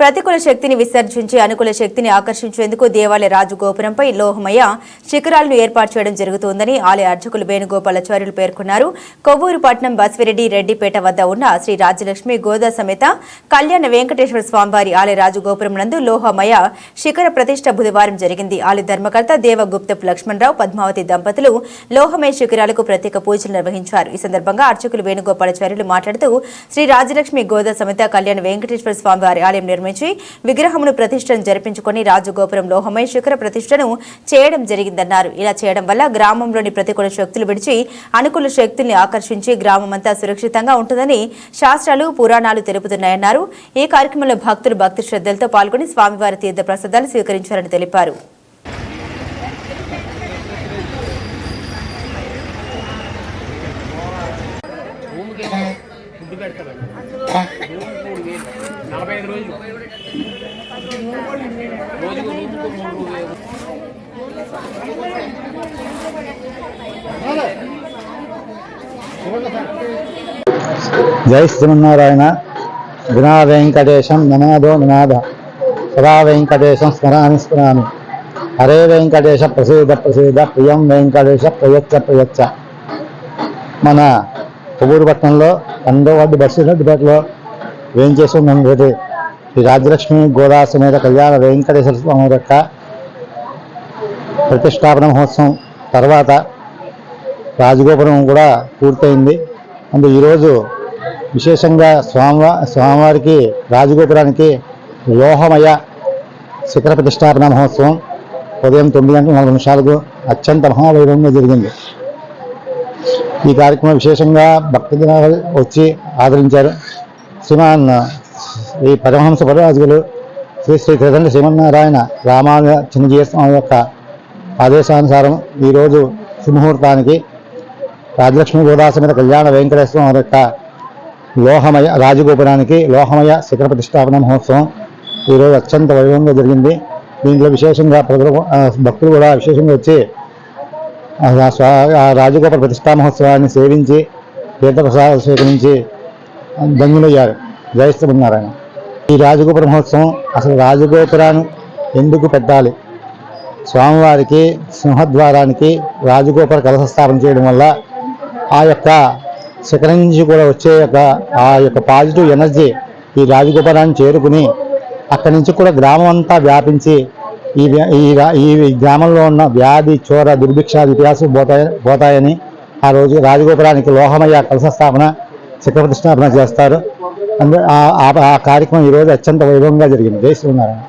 ప్రతికూల శక్తిని విసర్జించి అనుకూల శక్తిని ఆకర్షించేందుకు దేవాలయ రాజు గోపురంపై లోహమయ శిఖరాలను ఏర్పాటు చేయడం జరుగుతోందని ఆలయ అర్చకులు వేణుగోపాలాచార్యులు పేర్కొన్నారు. కొవ్వూరు పట్నం బస్విరెడ్డి రెడ్డిపేట వద్ద ఉన్న శ్రీ రాజలక్ష్మి గోదా సమేత కళ్యాణ వెంకటేశ్వర స్వామివారి ఆలయ రాజగోపురం నందు లోహమయ శిఖర ప్రతిష్ట బుధవారం జరిగింది. ఆలయ ధర్మకర్త దేవగుప్తపు లక్ష్మణరావు పద్మావతి దంపతులు లోహమయ శిఖరాలకు ప్రత్యేక పూజలు నిర్వహించారు. ఈ సందర్భంగా అర్చకులు వేణుగోపాలాచార్యులు మాట్లాడుతూ శ్రీ రాజలక్ష్మి గోదా సమేత కళ్యాణ వెంకటేశ్వర స్వామివారి ఆలయం నిర్మించారు నిర్మించి విగ్రహమును ప్రతిష్టను జరిపించుకొని రాజగోపురం లోహమై శిఖర ప్రతిష్టను చేయడం జరిగిందన్నారు. ఇలా చేయడం వల్ల గ్రామంలోని ప్రతికూల శక్తులు విడిచి అనుకూల శక్తుల్ని ఆకర్షించి గ్రామమంతా సురక్షితంగా ఉంటుందని శాస్త్రాలు పురాణాలు తెలుపుతున్నాయన్నారు. ఈ కార్యక్రమంలో భక్తులు భక్తి శ్రద్ధలతో పాల్గొని స్వామివారి తీర్థ ప్రసాదాలు స్వీకరించారని తెలిపారు. నలభై ఐదు రోజులు. రోజుకు జై శ్రీమన్నారాయణ. వినా వెంకటేశం ననాదో ననాద సదా వెంకటేశం స్మరామి స్మరామి. హరే వెంకటేశ ప్రసీద ప్రసీద ప్రియం వెంకటేశ ప్రయచ్చ ప్రయచ్చ. మన కొవ్వూరు పట్టణంలో రెండో వార్డు బస్సు రెడ్డిపేటలో వేయించేసి ఉన్నటువంటి ఈ రాజలక్ష్మి గోదా సమేత కళ్యాణ వెంకటేశ్వర స్వామి యొక్క ప్రతిష్టాపన మహోత్సవం తర్వాత రాజగోపురం కూడా పూర్తయింది. అందు ఈరోజు విశేషంగా స్వామివా స్వామివారికి రాజగోపురానికి లోహమయ శిఖర ప్రతిష్టాపన మహోత్సవం ఉదయం తొమ్మిది గంటల నలభై నిమిషాలకు అత్యంత మహావైభవంగా జరిగింది. ఈ కార్యక్రమం విశేషంగా భక్తజనాలు వచ్చి ఆదరించారు. శ్రీమాన్ ఈ పరమహంస పరరాజులు శ్రీ శ్రీ త్రిదండ్రి శ్రీమన్నారాయణ రామాను చిన్నజీయ స్వామి యొక్క ఆదేశానుసారం ఈరోజు సుముహూర్తానికి రాజలక్ష్మి గోదాసమేత కళ్యాణ వెంకటేశ్వర స్వామి యొక్క లోహమయ రాజగోపురానికి లోహమయ శిఖర ప్రతిష్టాపన మహోత్సవం ఈరోజు అత్యంత వైభవంగా జరిగింది. దీంట్లో విశేషంగా ప్రజలు భక్తులు కూడా విశేషంగా వచ్చి ఆ స్వా- ప్రతిష్టా మహోత్సవాన్ని సేవించి తీర్థప్రసాదాలు స్వీకరించి ధన్యులయ్యారు. జయిస్తున్నారాయణ ఈ రాజగోపుర మహోత్సవం అసలు రాజగోపురాన్ని ఎందుకు పెట్టాలి? స్వామివారికి సింహద్వారానికి రాజగోపుర కలశ స్థాపన చేయడం వల్ల ఆ యొక్క శిఖరం నుంచి కూడా వచ్చే యొక్క ఆ యొక్క పాజిటివ్ ఎనర్జీ ఈ రాజగోపురాన్ని చేరుకుని అక్కడి నుంచి కూడా గ్రామం అంతా వ్యాపించి ఈ ఈ గ్రామంలో ఉన్న వ్యాధి చోర దుర్భిక్ష ఇతిహాసం పోతాయి పోతాయని ఆ రోజు రాజగోపురానికి లోహమయ్య కలశ స్థాపన శిఖర ప్రతిష్టాపన చేస్తారు. అందు ఆ- ఆ ఆ కార్యక్రమం ఈరోజు అత్యంత వైభవంగా జరిగింది. జై శ్రీనారాయణ.